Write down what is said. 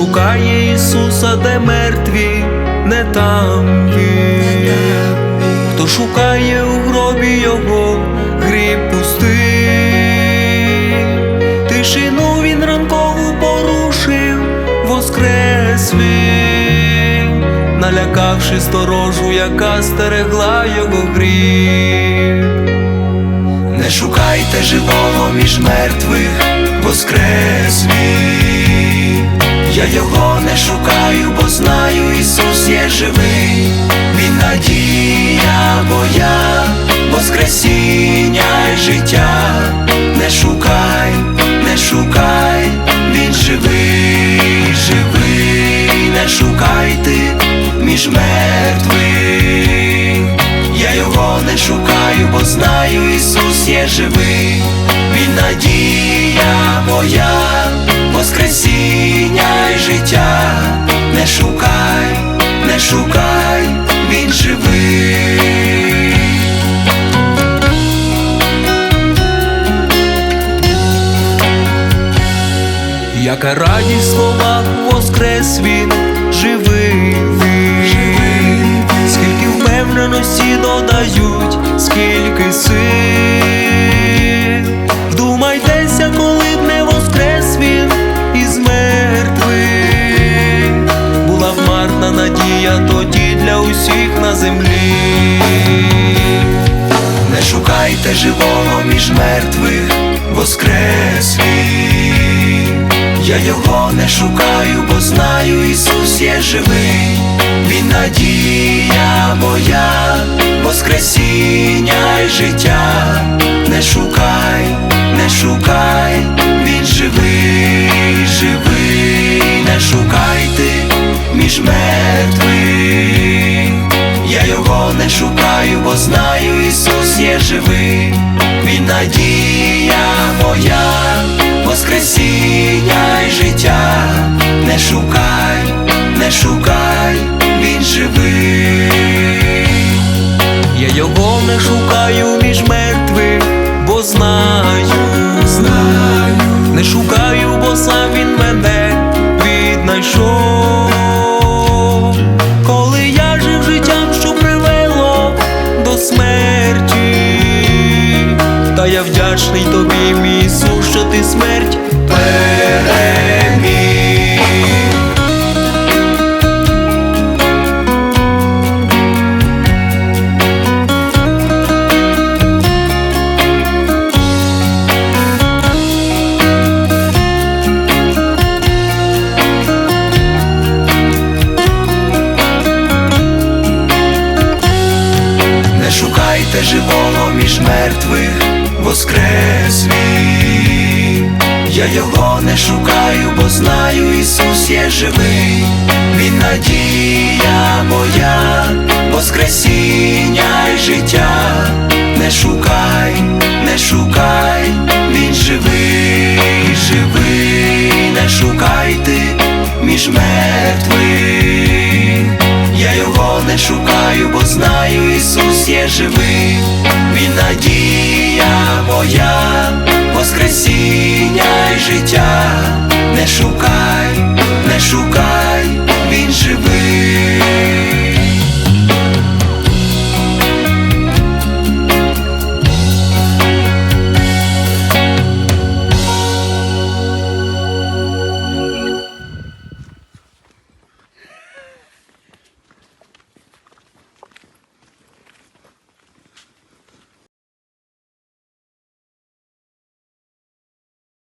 шукає Ісуса, де мертві, не там він. Хто шукає у гробі його, гріб пустий. Тишину він ранкову порушив, воскрес налякавши сторожу, яка стерегла його гріб. Не шукайте живого між мертвих, воскрес він. Я його не шукаю, бо знаю, Ісус є живий, Він надія моя, Воскресіння й життя. Не шукай, не шукай, Він живий, живий, не шукайте між мертвих. Я його не шукаю, бо знаю, Ісус є живий, Він надія моя, Воскресіння життя. Не шукай, не шукай, Він живий. Яка радість слова воскрес він, живий землі. Не шукайте живого між мертвих, воскрес він. Я його не шукаю, бо знаю, Ісус є живий, Він надія моя, Воскресіння й життя. Не шукай, не шукай, Він живий, живий, живий, Він надія моя, Воскресіння й життя. Не шукай, не шукай, Він живий. Я його не шукаю між мертвих, бо знаю, Шукайте живого між мертвих, воскрес. Я його не шукаю, бо знаю, Ісус є живий, Він надія моя, Воскресіння й життя. Не шукай, не шукай, Він живий, живий, не шукайте між мертвих. Не шукаю, бо знаю, Ісус є живий, Він надія моя, Воскресіння й життя. Не шукай, не шукай, Він живий.